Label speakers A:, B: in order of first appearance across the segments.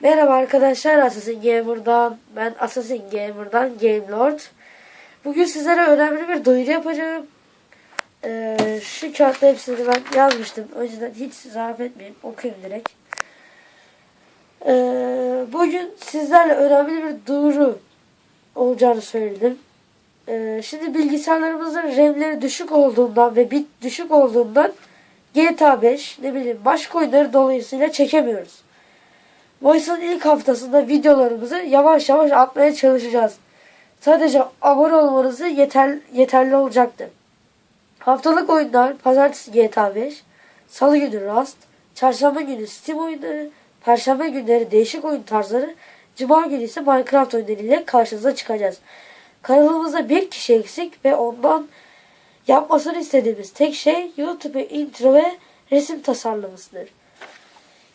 A: Merhaba arkadaşlar Assassin Gamer'dan ben Assassin Gamer'dan Game Lord. Bugün sizlere önemli bir duyuru yapacağım. Ee, şu kağıtta hepsini ben yazmıştım. O yüzden hiç zahmet etmeyeyim. Okuyayım direkt. Ee, bugün sizlerle önemli bir duyuru olacağını söyledim. Ee, şimdi bilgisayarlarımızın RAM'leri düşük olduğundan ve bit düşük olduğundan GTA 5 ne bileyim başka oyunları dolayısıyla çekemiyoruz. Voice'ın ilk haftasında videolarımızı yavaş yavaş atmaya çalışacağız. Sadece abone olmanızı yeter, yeterli olacaktır. Haftalık oyunlar pazartesi GTA 5, salı günü Rust, çarşamba günü Steam oyunları, perşembe günleri değişik oyun tarzları, cuma günü ise Minecraft oyunları ile karşınıza çıkacağız. Kanalımızda bir kişi eksik ve ondan yapmasını istediğimiz tek şey YouTube intro ve resim tasarlamasıdır.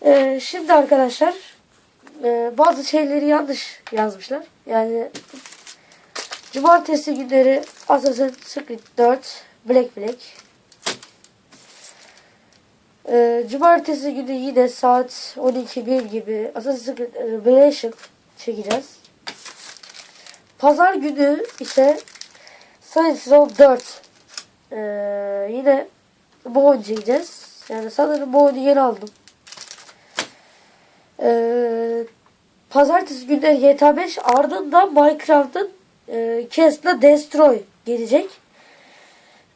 A: Ee, şimdi arkadaşlar e, bazı şeyleri yanlış yazmışlar. Yani cumartesi günleri Assassin's Creed 4 Black Black Ee, cumartesi günü yine saat 12-1 gibi Assassin's Creed Revelation çekeceğiz. Pazar günü ise Saints Row 4 ee, yine bu oyunu çekeceğiz. Yani sanırım bu oyunu yeni aldım. Ee, pazartesi günleri GTA 5 ardından Minecraft'ın e, Castle Destroy gelecek.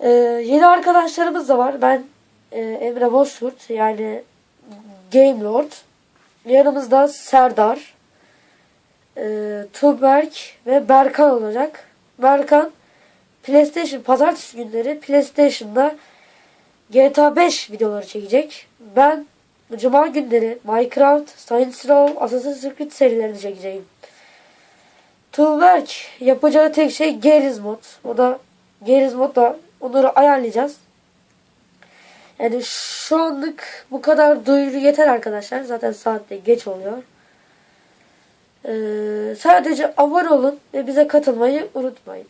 A: Ee, yeni arkadaşlarımız da var. Ben e, Emre Bozkurt yani Game Lord. Yanımızda Serdar, e, Tuğberk ve Berkan olacak. Berkan PlayStation pazartesi günleri PlayStation'da GTA 5 videoları çekecek. Ben Cuma günleri Minecraft, Saints Row, Assassin's Creed serilerini çekeceğim. Tuğberk yapacağı tek şey Geriz mod. O da Geriz modda onları ayarlayacağız. Yani şu anlık bu kadar duyuru yeter arkadaşlar. Zaten saatte geç oluyor. Ee, sadece abone olun ve bize katılmayı unutmayın.